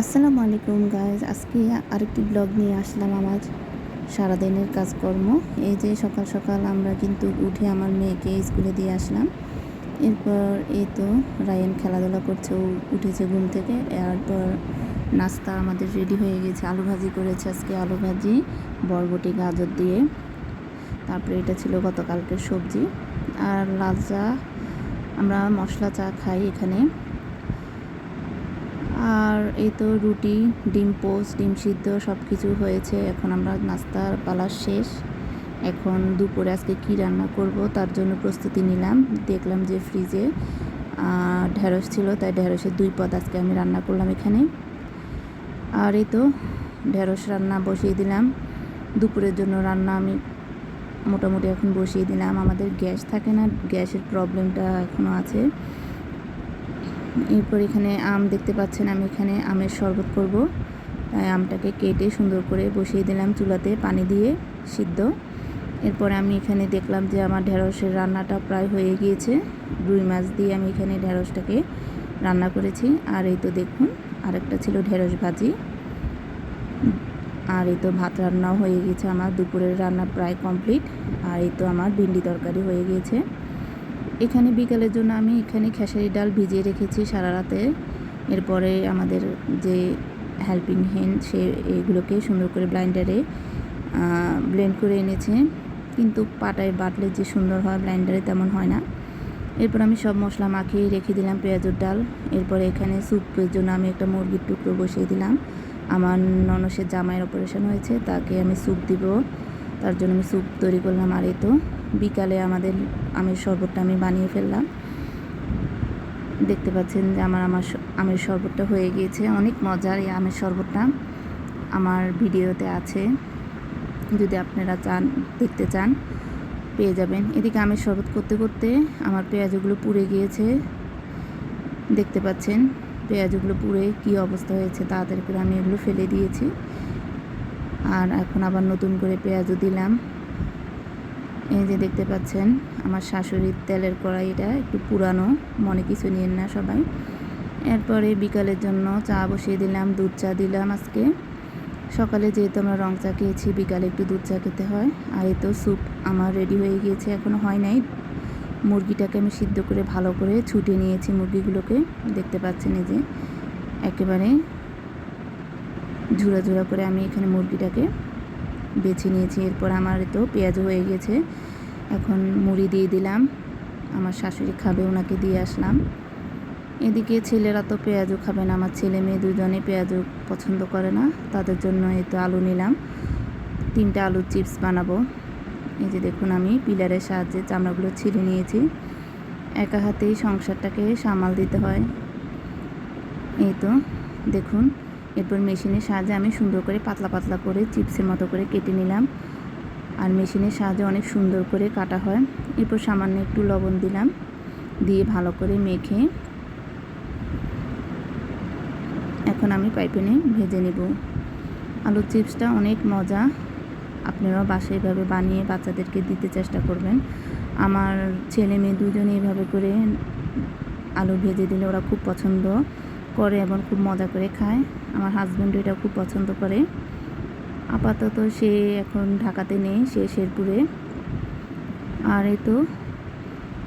আসসালামু আলাইকুম গাইজ আজকে আরেকটি ব্লগ নিয়ে আসলাম আমার সারাদিনের কাজকর্ম। এই যে সকাল সকাল আমরা কিন্তু উঠে আমার মেয়েকে স্কুলে দিয়ে আসলাম। এরপর এই তো রায়ান খেলাধুলা করছে, ও উঠেছে ঘুম থেকে। এরপর নাস্তা আমাদের রেডি হয়ে গেছে, আলু ভাজি করেছে আজকে, আলু ভাজি, বরবটি, গাজর দিয়ে। তারপরে এটা ছিল গতকালকের সবজি। আর লাল চা, আমরা মশলা চা খাই এখানে। আর এই তো রুটি, ডিম পোস্ট, ডিম সিদ্ধ সব কিছু হয়েছে। এখন আমরা নাস্তার পালা শেষ। এখন দুপুরে আজকে কি রান্না করব তার জন্য প্রস্তুতি নিলাম। দেখলাম যে ফ্রিজে ঢেঁড়স ছিল, তাই ঢেঁড়সের দুই পদ আজকে আমি রান্না করলাম এখানে। আর এই তো ঢেঁড়স রান্না বসিয়ে দিলাম। দুপুরের জন্য রান্না আমি মোটামুটি এখন বসিয়ে দিলাম। আমাদের গ্যাস থাকে না, গ্যাসের প্রবলেমটা এখনও আছে। এরপর এখানে আম দেখতে পাচ্ছেন, আমি এখানে আমের শরবত করব। তাই আমটাকে কেটে সুন্দর করে বসিয়ে দিলাম চুলাতে পানি দিয়ে সিদ্ধ। এরপরে আমি এখানে দেখলাম যে আমার ঢেঁড়সের রান্নাটা প্রায় হয়ে গিয়েছে। রুই মাছ দিয়ে আমি এখানে ঢেঁড়সটাকে রান্না করেছি। আর এই তো দেখুন, আরেকটা ছিল ঢেঁড়স ভাজি। আর এই তো ভাত রান্নাও হয়ে গিয়েছে, আমার দুপুরের রান্না প্রায় কমপ্লিট। আর এই তো আমার ভিন্ডি তরকারি হয়ে গিয়েছে। এখানে বিকালের জন্য আমি এখানে খেসারি ডাল ভিজিয়ে রেখেছি সারা রাতে। এরপরে আমাদের যে হেল্পিং হ্যান্ড সে এগুলোকে সুন্দর করে ব্লাইন্ডারে ব্লেন্ড করে এনেছে। কিন্তু পাটায় বাটলে যে সুন্দর হয় ব্লাইন্ডারে তেমন হয় না। এরপর আমি সব মশলা মাখিয়ে রেখে দিলাম পেঁয়াজের ডাল। এরপরে এখানে স্যুপের জন্য আমি একটা মুরগির টুকরো বসিয়ে দিলাম। আমার ননসের জামাইয়ের অপারেশন হয়েছে, তাকে আমি স্যুপ দিব। তার জন্য আমি স্যুপ তৈরি করলাম আর এই তো বিকালে আমাদের আমের শরবতটা আমি বানিয়ে ফেললাম। দেখতে পাচ্ছেন যে আমার আমার আমের শরবতটা হয়ে গিয়েছে। অনেক মজার এই আমের শরবতটা আমার ভিডিওতে আছে। যদি আপনারা চান, দেখতে চান, পেয়ে যাবেন। এদিকে আমের শরবত করতে করতে আমার পেঁয়াজগুলো পুড়ে গিয়েছে। দেখতে পাচ্ছেন পেঁয়াজগুলো পুড়ে কি অবস্থা হয়েছে, তাড়াতাড়ি করে আমি এগুলো ফেলে দিয়েছি। আর এখন আবার নতুন করে পেঁয়াজও দিলাম। এই যে দেখতে পাচ্ছেন, আমার শাশুড়ির তেলের কড়াইটা একটু পুরানো, মনে কিছু নিয়েন না সবাই। এরপরে বিকালের জন্য চা বসিয়ে দিলাম, দুধ চা দিলাম আজকে। সকালে যেহেতু আমরা রং চা খেয়েছি, বিকালে একটু দুধ চা খেতে হয়। আর এই তো স্যুপ আমার রেডি হয়ে গিয়েছে এখনও হয় নাই। মুরগিটাকে আমি সিদ্ধ করে ভালো করে ছুটে নিয়েছি মুরগিগুলোকে। দেখতে পাচ্ছেন এই যে, একেবারে ঝুড়া ঝুড়া করে আমি এখানে মুরগিটাকে বেছে নিয়েছি। এরপর আমার তো পেঁয়াজও হয়ে গেছে। এখন মুড়ি দিয়ে দিলাম। আমার শাশুড়ি খাবে, ওনাকে দিয়ে আসলাম। এদিকে ছেলেরা তো পেঁয়াজও খাবে না। আমার ছেলে মেয়ে দুজনে পেঁয়াজও পছন্দ করে না। তাদের জন্য এই তো আলু নিলাম। তিনটা আলুর চিপস বানাবো। এই যে দেখুন আমি পিলারের সাহায্যে চামড়াগুলো ছিঁড়ে নিয়েছি। একা হাতেই সংসারটাকে সামাল দিতে হয়। এই তো দেখুন। এরপর মেশিনের সাহায্যে আমি সুন্দর করে পাতলা পাতলা করে চিপসের মতো করে কেটে নিলাম। আর মেশিনের সাহায্যে অনেক সুন্দর করে কাটা হয়। এরপর সামান্য একটু লবণ দিলাম। দিয়ে ভালো করে মেখে এখন আমি পাইপেনে ভেজে নেব। আলুর চিপসটা অনেক মজা। আপনারাও বাসায় এভাবে বানিয়ে বাচ্চাদেরকে দিতে চেষ্টা করবেন। আমার ছেলে মেয়ে দুজনে এভাবে করে আলু ভেজে দিলে ওরা খুব পছন্দ। করে এবং খুব মজা করে খায়। আমার হাজব্যান্ড এটা খুব পছন্দ করে। আপাতত সে এখন ঢাকাতে নেই, সে শেরপুরে। আর এই তো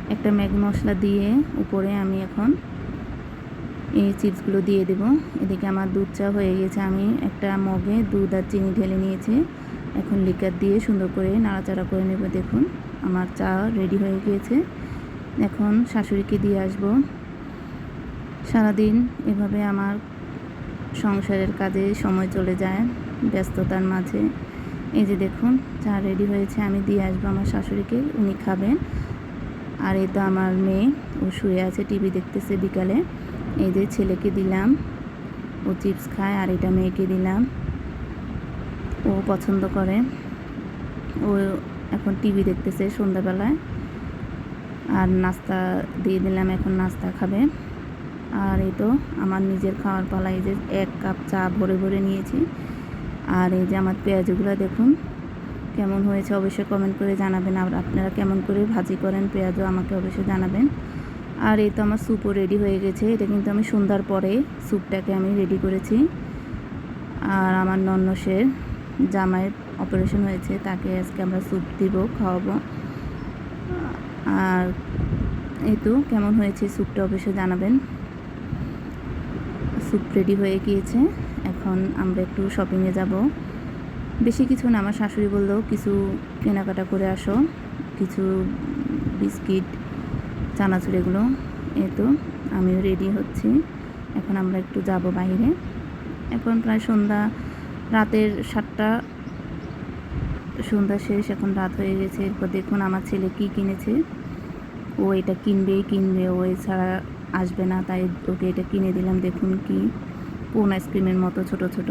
একটা ম্যাগি মশলা দিয়ে উপরে আমি এখন এই চিপসগুলো দিয়ে দেব। এদিকে আমার দুধ চা হয়ে গেছে। আমি একটা মগে দুধ আর চিনি ঢেলে নিয়েছি। এখন লিকার দিয়ে সুন্দর করে নাড়াচাড়া করে নেব। দেখুন, আমার চা রেডি হয়ে গিয়েছে। এখন শাশুড়িকে দিয়ে আসব। সারাদিন এভাবে আমার সংসারের কাজে সময় চলে যায় ব্যস্ততার মাঝে। এই যে দেখুন, চা রেডি হয়েছে, আমি দিয়ে আসব আমার শাশুড়িকে, উনি খাবেন। আর এই তো আমার মেয়ে, ও শুয়ে আছে টিভি দেখতেছে বিকালে। এই যে ছেলেকে দিলাম, ও চিপস খায়, আর এটা মেয়েকে দিলাম। ও পছন্দ করে। ও এখন টিভি দেখতেছে সন্ধ্যাবেলায়। আর নাস্তা দিয়ে দিলাম, এখন নাস্তা খাবে। আর এই তো আমার নিজের খাওয়ার পালা, এই যে এক কাপ চা ভরে ভরে নিয়েছি। আর এই যে আমার পেঁয়াজগুলো দেখুন, কেমন হয়েছে অবশ্যই কমেন্ট করে জানাবেন। আর আপনারা কেমন করে ভাজি করেন পেঁয়াজও আমাকে অবশ্যই জানাবেন। আর এই তো আমার স্যুপও রেডি হয়ে গেছে। এটা কিন্তু আমি সন্ধ্যার পরে স্যুপটাকে আমি রেডি করেছি। আর আমার নন্নসের জামাইয়ের অপারেশন হয়েছে, তাকে আজকে আমরা স্যুপ দিব, খাওয়াবো। আর এই তো কেমন হয়েছে স্যুপটা অবশ্যই জানাবেন। স্যুপ রেডি হয়ে গিয়েছে। এখন আমরা একটু শপিংয়ে যাব। বেশি কিছু না, আমার শাশুড়ি বলল, কিছু কেনাকাটা করে আসো। কিছু বিস্কিট, চানাচুর এগুলো। এই তো, আমিও রেডি হচ্ছি। এখন আমরা একটু যাব বাইরে। এখন প্রায় সন্ধ্যা, রাতের সাতটা। সন্ধ্যা শেষ, এখন রাত হয়ে গেছে। এরপর দেখুন আমার ছেলে কি কিনেছে। ও এটা কিনবে কিনবে, ও এছাড়া আসবে না, তাই ওকে এটা কিনে দিলাম। দেখুন কি কোন আইসক্রিমের মতো, ছোট ছোট।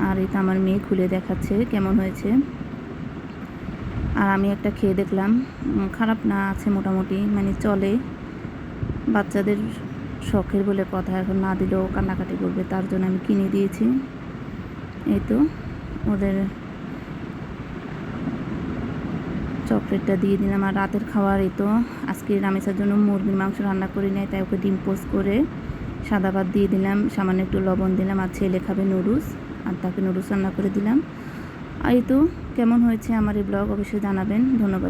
আর এটা আমার মেয়ে খুলে দেখাচ্ছে, কেমন হয়েছে। আর আমি একটা খেয়ে দেখলাম খারাপ না আছে মোটামুটি মানে চলে। বাচ্চাদের শখের বলে কথা এখন না দিলেও কান্নাকাটি করবে, তার জন্য আমি কিনে দিয়েছি। এই তো, ওদের চকলেটটা দিয়ে দিলাম আর রাতের খাওয়ার এই তো। আজকে রামেশার জন্য মুরগির মাংস রান্না করে নেয় তাই ওকে ডিম পোস্ট করে সাদা ভাত দিয়ে দিলাম, সামান্য একটু লবণ দিলাম আর ছেলে খাবে নুডলস আর তাকে নুডলস রান্না করে দিলাম। আর এই তো, কেমন হয়েছে আমার এই ব্লগ অবশ্যই জানাবেন, ধন্যবাদ।